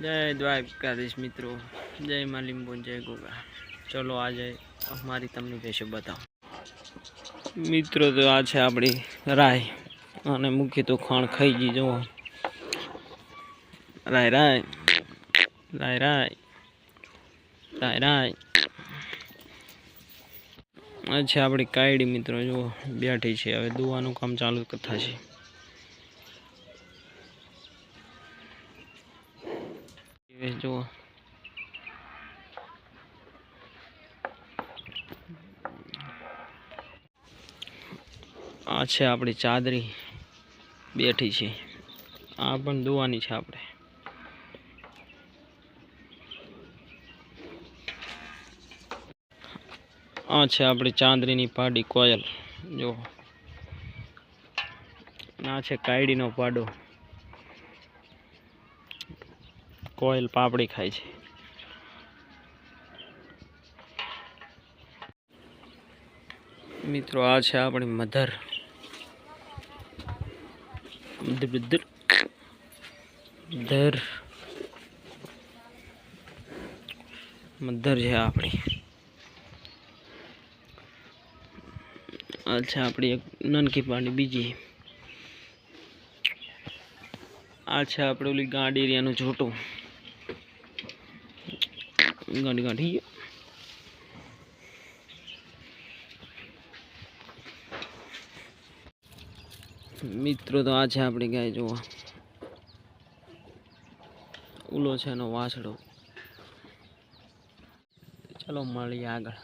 જય દ્વારકાધીશ મિત્રો. જય માલિમ્બોન જય ગોગા. ચલો આજે અમારી તમને ભેંસો બતાવો. મિત્રો તો આ છે આપણી રાય. અને મુખ્ય તો ખાણ ખાઈ ગઈ, જુઓ. રાય રાય. રાય રાય. રાય રાય. આ છે આપણી કાયડી, મિત્રો, જુઓ. બેઠી છે. હવે દુવાનું કામ ચાલુ થશે જુઓ આ છે આપણી ચાદરી. બેઠી છે. આ પણ દુવાની છે આપણે. આ છે આપણી ચાંદરીની પાડી કોયલ. જો. આ છે કાયડીનો પાડો. કોયલ પાપડી ખાય છે. મિત્રો, આ છે આપણી મધર. મધર મધર છે આપણી. અચ્છા આપણી એક નાનકી પાણી, બીજી. આ છે આપણે ઓલી ગાડી એરિયાનું છોટું ગાંડી ગાંડી મિત્રો, તો આ છે આપણી ગાય જોવા ઉલો છે એનો વાસડો ચાલો મળીએ આગળ.